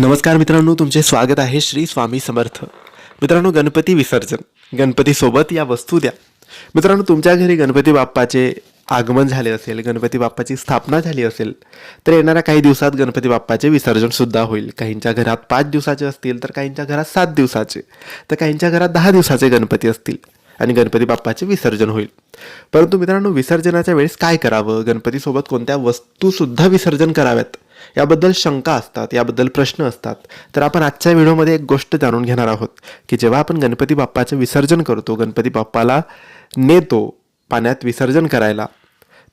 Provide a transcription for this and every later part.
नमस्कार मित्रांनो तुमचे स्वागत आहे श्री स्वामी समर्थ. मित्रांनो गणपती विसर्जन गणपतीसोबत या वस्तू द्या. मित्रांनो तुमच्या घरी गणपती बाप्पाचे आगमन झाले असेल गणपती बाप्पाची स्थापना झाली असेल तर येणाऱ्या काही दिवसात गणपती बाप्पाचे विसर्जनसुद्धा होईल. काहींच्या घरात पाच दिवसाचे असतील तर काहींच्या घरात सात दिवसाचे तर काहींच्या घरात दहा दिवसाचे गणपती असतील आणि गणपती बाप्पाचे विसर्जन होईल. परंतु मित्रांनो विसर्जनाच्या वेळेस काय करावं? गणपतीसोबत कोणत्या वस्तूसुद्धा विसर्जन कराव्यात? याबद्दल शंका असतात याबद्दल प्रश्न असतात. तर आपण आजच्या व्हिडिओमध्ये एक गोष्ट जाणून घेणार आहोत की जेव्हा आपण गणपती बाप्पाचं विसर्जन करतो गणपती बाप्पाला नेतो पाण्यात विसर्जन करायला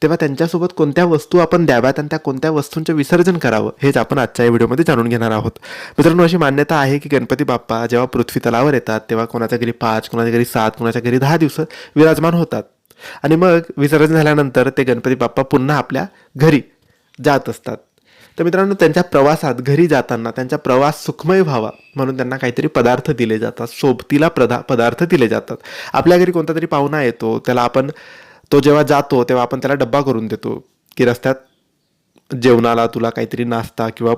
तेव्हा त्यांच्यासोबत कोणत्या वस्तू आपण द्याव्यात आणि त्या कोणत्या वस्तूंचं विसर्जन करावं हेच आपण आजच्या या व्हिडिओमध्ये जाणून घेणार आहोत. मित्रांनो अशी मान्यता आहे की गणपती बाप्पा जेव्हा पृथ्वी तलावर येतात तेव्हा कोणाच्या घरी पाच कोणाच्या घरी सात कोणाच्या घरी दहा दिवस विराजमान होतात. आणि मग विसर्जन झाल्यानंतर ते गणपती बाप्पा पुन्हा आपल्या घरी जात असतात. तर मित्रांनो त्यांच्या प्रवासात घरी जाताना त्यांचा प्रवास सुखमय व्हावा म्हणून त्यांना काहीतरी पदार्थ दिले जातात. सोबतीला प्रदा पदार्थ दिले जातात. आपल्या घरी कोणता तरी पाहुणा येतो त्याला आपण तो जेव्हा जातो तेव्हा आपण त्याला डब्बा करून देतो की रस्त्यात जेवणाला तुला काहीतरी नाश्ता किंवा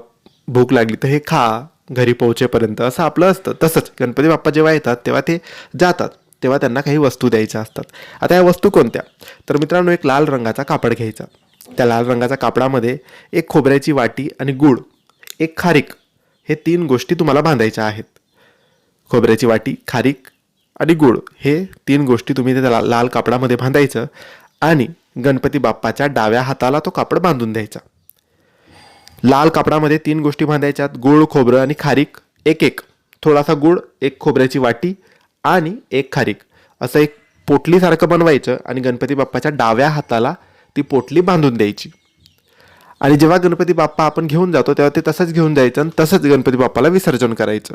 भूक लागली तर हे खा घरी पोहोचेपर्यंत असं आपलं असतं. तसंच गणपती बाप्पा जेव्हा येतात तेव्हा ते जातात. तेव्हा त्यांना काही वस्तू द्यायच्या असतात. आता या वस्तू कोणत्या? तर मित्रांनो एक लाल रंगाचा कापड घ्यायचा. त्या लाल रंगाच्या कापडामध्ये एक खोबऱ्याची वाटी आणि गूळ एक खारीक हे तीन गोष्टी तुम्हाला बांधायच्या आहेत. खोबऱ्याची वाटी खारीक आणि गूळ हे तीन गोष्टी तुम्ही त्या ला- लाल कापडामध्ये बांधायचं आणि गणपती बाप्पाच्या डाव्या हाताला तो कापड बांधून द्यायचा. लाल कापडामध्ये तीन गोष्टी बांधायच्यात गूळ खोबरं आणि खारीक. एक एक थोडासा गूळ एक खोबऱ्याची वाटी आणि एक खारीक. असं एक पोटलीसारखं बनवायचं आणि गणपती बाप्पाच्या डाव्या हाताला ती पोटली बांधून द्यायची. आणि जेव्हा गणपती बाप्पा आपण घेऊन जातो तेव्हा ते तसंच घेऊन जायचं आणि तसंच गणपती बाप्पाला विसर्जन करायचं.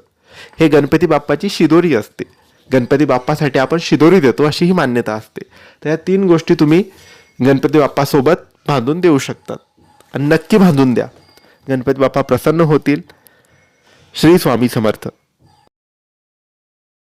हे गणपती बाप्पाची शिदोरी असते. गणपती बाप्पासाठी आपण शिदोरी देतो अशी ही मान्यता असते. तर या तीन गोष्टी तुम्ही गणपती बाप्पासोबत बांधून देऊ शकतात. आणि नक्की बांधून द्या. गणपती बाप्पा प्रसन्न होतील. श्री स्वामी समर्थ.